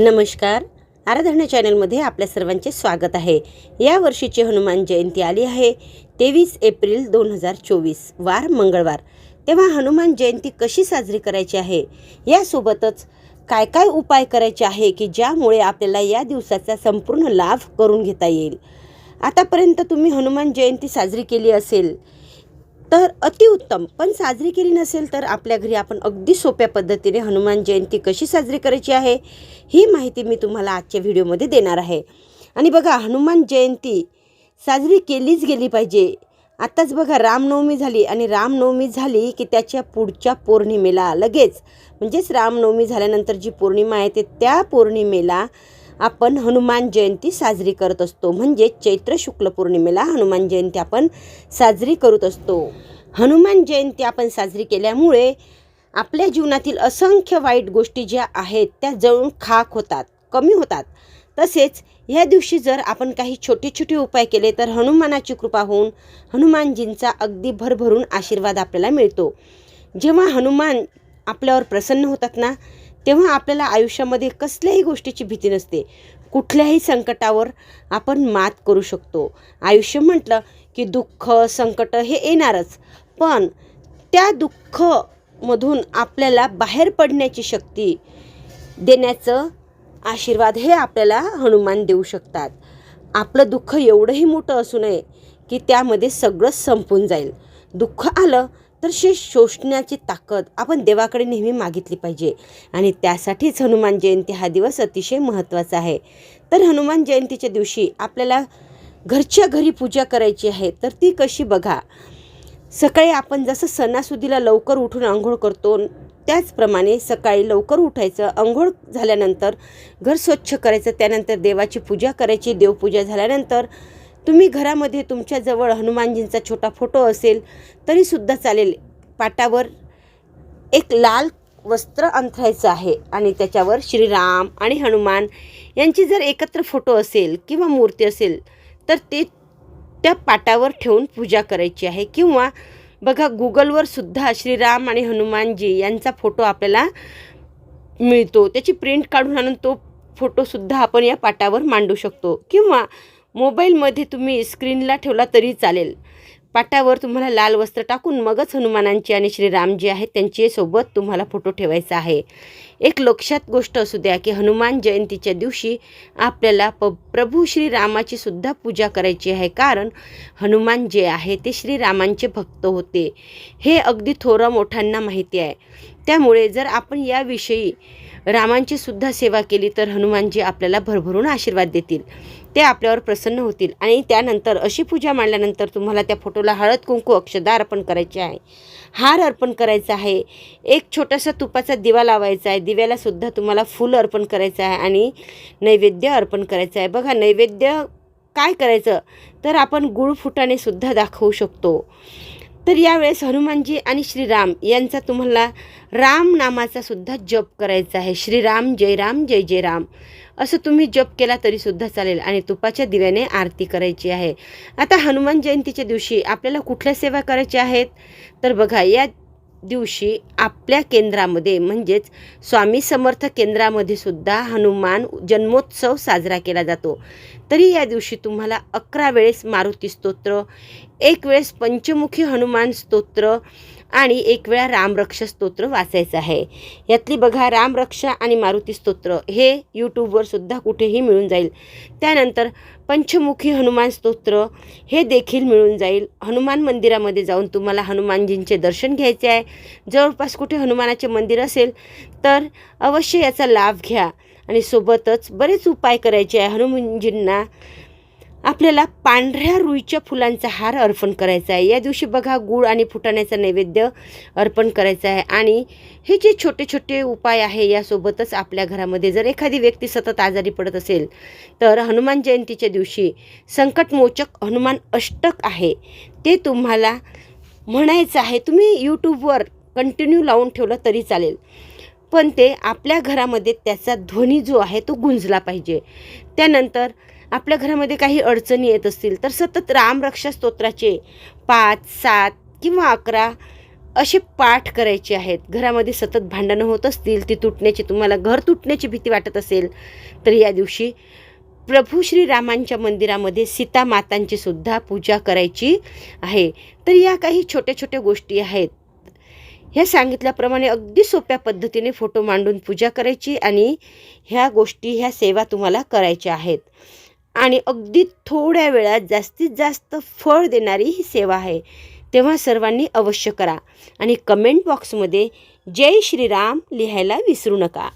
नमस्कार. आराधना चॅनलमध्ये आपल्या सर्वांचे स्वागत आहे. या वर्षीची हनुमान जयंती आली आहे. तेवीस एप्रिल दोन हजार चोवीस वार मंगळवार. तेव्हा हनुमान जयंती कशी साजरी करायची आहे? यासोबतच काय काय उपाय करायचे आहे की ज्यामुळे आपल्याला या दिवसाचा संपूर्ण लाभ करून घेता येईल? आतापर्यंत तुम्ही हनुमान जयंती साजरी केली असेल तर अतिउत्तम पण साजरी केली नसेल तर आपल्या घरी आपण अगदी सोप्या पद्धतीने हनुमान जयंती कशी साजरी करायची आहे ही माहिती मी तुम्हाला आजच्या व्हिडिओमध्ये देणार आहे. आणि बघा हनुमान जयंती साजरी केलीच गेली पाहिजे. आत्ताच बघा रामनवमी झाली आणि रामनवमी झाली की त्याच्या पुढच्या पौर्णिमेला लगेच. म्हणजेच रामनवमी झाल्यानंतर जी पौर्णिमा आहे ते त्या पौर्णिमेला आपण हनुमान जयंती साजरी करत असतो. म्हणजे चैत्र शुक्ल पौर्णिमेला हनुमान जयंती आपण साजरी करत असतो. हनुमान जयंती आपण साजरी केल्यामुळे आपल्या जीवनातील असंख्य वाईट गोष्टी ज्या आहेत त्या जळून खाक होतात कमी होतात. तसेच या दिवशी जर आपण काही छोटे छोटे उपाय केले तर हनुमानाची कृपा होऊन हनुमानजींचा अगदी भरभरून आशीर्वाद आपल्याला मिळतो. जेव्हा हनुमान आपल्यावर प्रसन्न होतात ना तेव्हा आपल्याला आयुष्यामध्ये कसल्याही गोष्टीची भीती नसते. कुठल्याही संकटावर आपण मात करू शकतो. आयुष्य म्हटलं की दुःख संकट हे येणारच. पण त्या दुःखमधून आपल्याला बाहेर पडण्याची शक्ती देण्याचं आशीर्वाद हे आपल्याला हनुमान देऊ शकतात. आपलं दुःख एवढंही मोठं असू नये की त्यामध्ये सगळं संपून जाईल. दुःख आलं तर शे शोषण्याची ताकद आपण देवाकडे नेहमी मागितली पाहिजे. आणि त्यासाठीच हनुमान जयंती हा दिवस अतिशय महत्त्वाचा आहे. तर हनुमान जयंतीच्या दिवशी आपल्याला घरच्या घरी पूजा करायची आहे तर ती कशी बघा. सकाळी आपण जसं सणासुदीला लवकर उठून आंघोळ करतो त्याचप्रमाणे सकाळी लवकर उठायचं आंघोळ झाल्यानंतर घर स्वच्छ करायचं त्यानंतर देवाची पूजा करायची देवपूजा झाल्यानंतर तुम्ही घरामध्ये तुमच्याजवळ हनुमानजींचा छोटा फोटो असेल तरीसुद्धा चालेल. पाटावर एक लाल वस्त्र अंथरायचं आहे आणि त्याच्यावर श्रीराम आणि हनुमान यांची जर एकत्र फोटो असेल किंवा मूर्ती असेल तर ते त्या पाटावर ठेवून पूजा करायची आहे. किंवा बघा गुगलवर सुद्धा श्रीराम आणि हनुमानजी यांचा फोटो आपल्याला मिळतो. त्याची प्रिंट काढून आणून तो फोटोसुद्धा आपण या पाटावर मांडू शकतो. किंवा मोबाईलमध्ये तुम्ही स्क्रीनला ठेवला तरी चालेल. पाटावर तुम्हाला लाल वस्त्र टाकून मगच हनुमानांची आणि श्रीरामजी आहेत त्यांची सोबत तुम्हाला फोटो ठेवायचा आहे. एक लक्षात गोष्ट असू द्या की हनुमान जयंतीच्या दिवशी आपल्याला प प्रभू श्रीरामाची सुद्धा पूजा करायची आहे. कारण हनुमान जे आहे ते श्रीरामांचे भक्त होते. हे अगदी थोरं मोठ्यांना माहिती आहे. त्यामुळे जर आपण याविषयी रामांची सुद्धा सेवा केली तर हनुमानजी आपल्याला भरभरून आशीर्वाद देतील. ते आपल्यावर प्रसन्न होतील आणि त्यानंतर अशी पूजा मांडल्यानंतर तुम्हाला त्या फोटोला हळद कुंकू अक्षदा अर्पण करायचे आहे. हार अर्पण करायचा आहे. एक छोटासा तुपाचा दिवा लावायचा आहे. दिव्याला सुद्धा तुम्हाला फूल अर्पण करायचं आहे आणि नैवेद्य अर्पण करायचं आहे. बघा नैवेद्य काय करायचं? तर आपण गुळ फुटाने सुद्धा दाखवू शकतो. तर यावेळेस हनुमानजी आणि श्रीराम यांचा तुम्हाला राम नामाचा सुद्धा जप करायचा आहे. श्रीराम जय राम जय जय राम. असं तुम्ही जप केला तरीसुद्धा चालेल आणि तुपाच्या दिव्याने आरती करायची आहे. आता हनुमान जयंतीच्या दिवशी आपल्याला कुठल्या सेवा करायच्या आहेत? तर बघा या दिवशी आपल्या केंद्रामध्ये म्हणजेच स्वामी समर्थ केंद्रामध्ये सुद्धा हनुमान जन्मोत्सव साजरा केला जातो. तरी या दिवशी तुम्हाला अकरा वेळेस मारुती स्तोत्र एक वेळेस पंचमुखी हनुमान स्तोत्र आणि एक वेळा रामरक्ष स्तोत्र वाचायचं आहे. यातली बघा रामरक्षा आणि मारुती स्तोत्र हे यूट्यूबवर सुद्धा कुठेही मिळून जाईल. त्यानंतर पंचमुखी हनुमान स्तोत्र हे देखील मिळून जाईल. हनुमान मंदिरामध्ये जाऊन तुम्हाला हनुमानजींचे दर्शन घ्यायचे आहे. जवळपास कुठे हनुमानाचे मंदिर असेल तर अवश्य याचा लाभ घ्या. आणि सोबतच बरेच उपाय करायचे आहे हनुमानजींना. आपल्याला पांढऱ्या रुईच्या फुलांचा हार अर्पण करायचा आहे. या दिवशी बघा गूळ आणि फुटाण्याचा नैवेद्य अर्पण करायचं आहे. आणि हे जे छोटे छोटे उपाय आहे यासोबतच आपल्या घरामध्ये जर एखादी व्यक्ती सतत आजारी पडत असेल तर हनुमान जयंतीच्या दिवशी संकटमोचक हनुमान अष्टक आहे. ते तुम्हाला म्हणायचं आहे तुम्ही यूट्यूबवर कंटिन्यू लावून ठेवलं तरी चालेल. पण ते आपल्या घरामध्ये त्याचा ध्वनी जो आहे तो गुंजला पाहिजे. त्यानंतर आपल्या घरामध्ये काही अडचणी येत असतील तर सतत रामरक्षा स्तोत्राचे पाच सात किंवा अकरा असे पाठ करायचे आहेत. घरामध्ये सतत भांडणं होत असतील ती तुटण्याची तुम्हाला घर तुटण्याची भीती वाटत असेल तर या दिवशी प्रभू श्रीरामांच्या मंदिरामध्ये सीता मातांची सुद्धा पूजा करायची आहे. तर या काही छोट्या छोट्या गोष्टी आहेत. ह्या सांगितल्याप्रमाणे अगदी सोप्या पद्धतीने फोटो मांडून पूजा करायची आणि ह्या गोष्टी ह्या सेवा तुम्हाला करायच्या आहेत. आणि अगदी थोड्या वेळात जास्तीत जास्त फळ देणारी ही सेवा आहे. तेव्हा सर्वांनी अवश्य करा आणि कमेंट बॉक्समध्ये जय श्रीराम लिहायला विसरू नका.